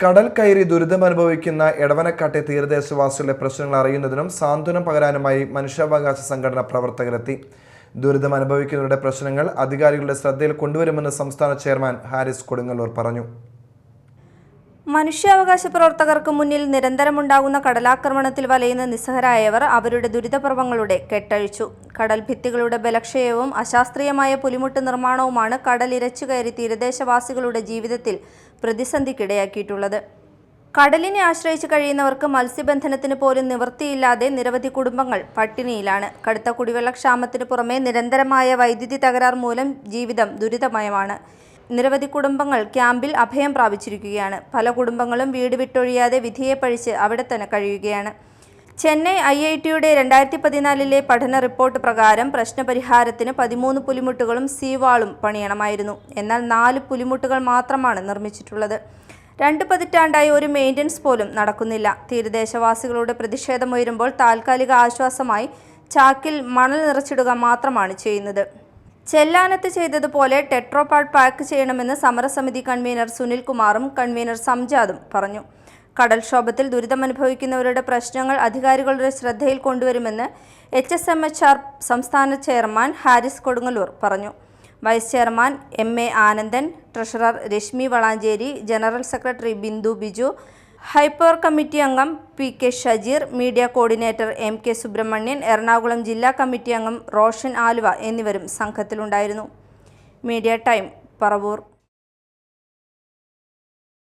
കടൽ കയറി ദുരിതമനുഭവിക്കുന്ന എടവനക്കാട്ടെ തീരദേശവാസികളുടെ പ്രശ്നങ്ങൾ അറിയുന്നതിനും സാന്ത്വനം പകരാനുമായി മനുഷ്യാവകാശ സംഘടന പ്രവർത്തകരെത്തി. ദുരിതം അനുഭവിക്കുന്നവരുടെ പ്രശ്നങ്ങൾ അധികാരികളുടെ ശ്രദ്ധയിൽ കൊണ്ടുവരുമെന്ന് സംസ്ഥാന ചെയർമാൻ ഹാരിസ് കൊടുങ്ങല്ലൂർ പറഞ്ഞു. മനുഷ്യാവകാശ പ്രവർത്തകർക്ക് മുന്നിൽ നിരന്തരമുണ്ടാകുന്ന കടലാക്രമണത്തിൽ വലയുന്ന നിസ്സഹരായവർ അവരുടെ ദുരിതപർവങ്ങളുടെ കെട്ടഴിച്ചു. കടൽ ഭിത്തികളുടെ ബലക്ഷയവും അശാസ്ത്രീയമായ പുലിമുട്ട് നിർമ്മാണവുമാണ് കടലിരച്ചു കയറി തീരദേശവാസികളുടെ ജീവിതത്തിൽ പ്രതിസന്ധിക്കിടയാക്കിയിട്ടുള്ളത്. കടലിനെ ആശ്രയിച്ച് കഴിയുന്നവർക്ക് മത്സ്യബന്ധനത്തിന് പോലും നിവൃത്തിയില്ലാതെ നിരവധി കുടുംബങ്ങൾ പട്ടിണിയിലാണ്. കടുത്ത കുടിവെള്ളക്ഷാമത്തിന് പുറമെ നിരന്തരമായ വൈദ്യുതി തകരാർ മൂലം ജീവിതം ദുരിതമയമാണ്. നിരവധി കുടുംബങ്ങൾ ക്യാമ്പിൽ അഭയം പ്രാപിച്ചിരിക്കുകയാണ്. പല കുടുംബങ്ങളും വീട് വിട്ടൊഴിയാതെ വിധിയെ പഴിച്ച് അവിടെ തന്നെ കഴിയുകയാണ്. ചെന്നൈ ഐ ഐ ടിയുടെ രണ്ടായിരത്തി പതിനാലിലെ പഠന റിപ്പോർട്ട് പ്രകാരം പ്രശ്നപരിഹാരത്തിന് പതിമൂന്ന് പുലിമുട്ടുകളും സീവാളും പണിയണമായിരുന്നു. എന്നാൽ നാല് പുലിമുട്ടുകൾ മാത്രമാണ് നിർമ്മിച്ചിട്ടുള്ളത്. രണ്ട് പതിറ്റാണ്ടായി ഒരു മെയിന്റനൻസ് പോലും നടക്കുന്നില്ല. തീരദേശവാസികളുടെ പ്രതിഷേധമുയരുമ്പോൾ താൽക്കാലിക ആശ്വാസമായി ചാക്കിൽ മണൽ നിറച്ചിടുക മാത്രമാണ് ചെയ്യുന്നത്. ചെല്ലാനത്ത് ചെയ്തതുപോലെ ടെട്രോപാഡ് പാക്ക് ചെയ്യണമെന്ന് സമരസമിതി കൺവീനർ സുനിൽകുമാറും കൺവീനർ സംജാദും പറഞ്ഞു. കടൽക്ഷോഭത്തിൽ ദുരിതമനുഭവിക്കുന്നവരുടെ പ്രശ്നങ്ങൾ അധികാരികളുടെ ശ്രദ്ധയിൽ കൊണ്ടുവരുമെന്ന് H S M H R സംസ്ഥാന ചെയർമാൻ ഹാരിസ് കൊടുങ്ങല്ലൂർ പറഞ്ഞു. Vice chairman M A Anandan treasurer Reshmi Valanchery general secretary Bindu Biju high power committee അംഗം P K Shajeer media coordinator M K Subramanian Ernakulam ജില്ലാ committee അംഗം റോഷൻ ആലുവ എന്നിവരും സംഘത്തിലുണ്ടായിരുന്നു. Media time Paravur.